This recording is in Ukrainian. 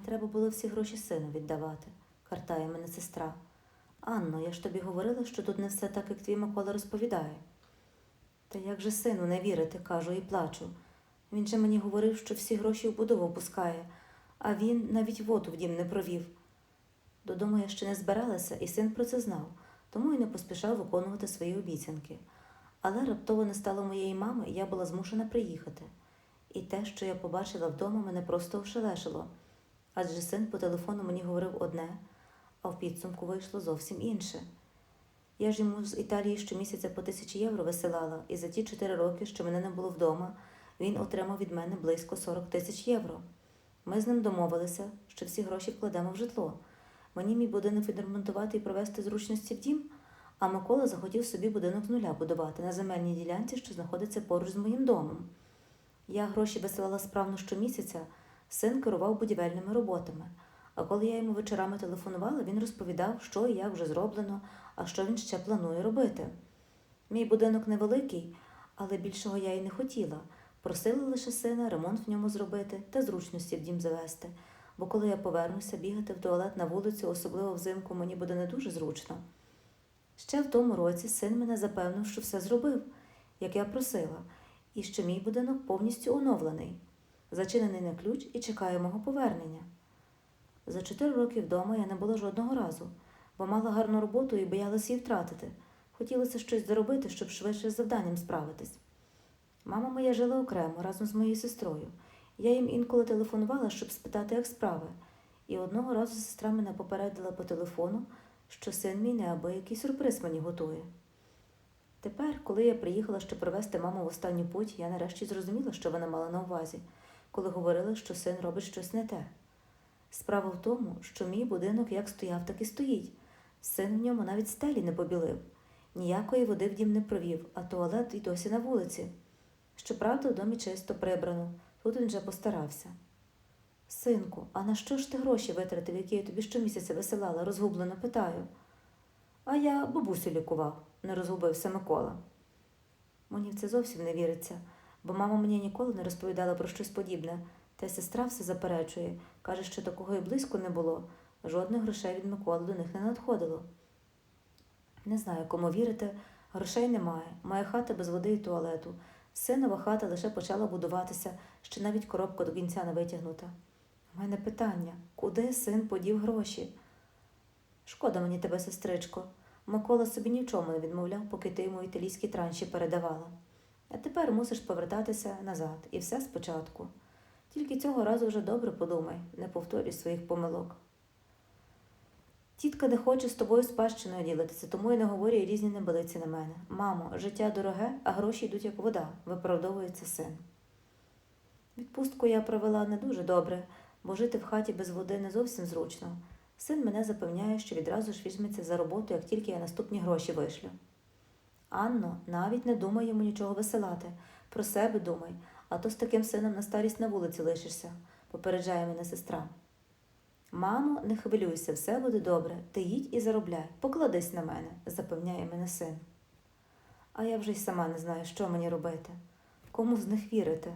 не треба було всі гроші сину віддавати, картає мене сестра. Анно, я ж тобі говорила, що тут не все так, як твій Микола розповідає. Та як же сину не вірити, кажу і плачу. Він же мені говорив, що всі гроші в будову пускає, а він навіть воду в дім не провів. Додому я ще не збиралася, і син про це знав, тому й не поспішав виконувати свої обіцянки. Але раптово не стало моєї мами, і я була змушена приїхати. І те, що я побачила вдома, мене просто ошелешило. Адже син по телефону мені говорив одне, а в підсумку вийшло зовсім інше. Я ж йому з Італії щомісяця по тисячі євро висилала, і за ті чотири роки, що мене не було вдома, він отримав від мене близько 40 тисяч євро. Ми з ним домовилися, що всі гроші вкладемо в житло. Мені мій будинок відремонтувати і провести зручності в дім, а Микола захотів собі будинок з нуля будувати на земельній ділянці, що знаходиться поруч з моїм домом. Я гроші висилала справно щомісяця, син керував будівельними роботами. А коли я йому вечорами телефонувала, він розповідав, що і як вже зроблено, а що він ще планує робити. Мій будинок невеликий, але більшого я й не хотіла. Просила лише сина ремонт в ньому зробити та зручності в дім завести, бо коли я повернуся, бігати в туалет на вулицю, особливо взимку, мені буде не дуже зручно. Ще в тому році син мене запевнив, що все зробив, як я просила, і що мій будинок повністю оновлений, зачинений на ключ і чекає мого повернення. За чотири роки вдома я не була жодного разу, бо мала гарну роботу і боялася її втратити. Хотілося щось заробити, щоб швидше з завданням справитись. Мама моя жила окремо разом з моєю сестрою. Я їм інколи телефонувала, щоб спитати, як справи. І одного разу сестра мене попередила по телефону, що син мій неабиякий сюрприз мені готує. Тепер, коли я приїхала, щоб привезти маму в останню путь, я нарешті зрозуміла, що вона мала на увазі, коли говорила, що син робить щось не те. Справа в тому, що мій будинок як стояв, так і стоїть. Син в ньому навіть стелі не побілив, ніякої води в дім не провів, а туалет і досі на вулиці. Щоправда, в домі чисто прибрано, тут він вже постарався. Синку, а на що ж ти гроші витратив, які я тобі щомісяця висилала, розгублено питаю. А я бабусю лікував, не розгубився Микола. Мені в це зовсім не віриться, бо мама мені ніколи не розповідала про щось подібне, та й сестра все заперечує, каже, що такого і близько не було, жодних грошей від Миколи до них не надходило. Не знаю, кому вірити, грошей немає, моя хата без води і туалету. Синова хата лише почала будуватися, ще навіть коробка до кінця не витягнута. У мене питання, куди син подів гроші? Шкода мені тебе, сестричко. Микола собі ні в чому не відмовляв, поки ти йому італійські транші передавала. А тепер мусиш повертатися назад і все спочатку. Тільки цього разу вже добре подумай, не повторюй своїх помилок. Тітка не хоче з тобою спадщиною ділитися, тому і не говорює різні небелиці на мене. Мамо, життя дороге, а гроші йдуть як вода, виправдовується син. Відпустку я провела не дуже добре, бо жити в хаті без води не зовсім зручно. Син мене запевняє, що відразу ж візьметься за роботу, як тільки я наступні гроші вишлю. Анно, навіть не думай йому нічого висилати. Про себе думай, а то з таким сином на старість на вулиці лишишся, попереджає мене сестра. Мамо, не хвилюйся, все буде добре. Ти їдь і заробляй, покладись на мене, запевняє мене син. А я вже й сама не знаю, що мені робити, кому з них вірити.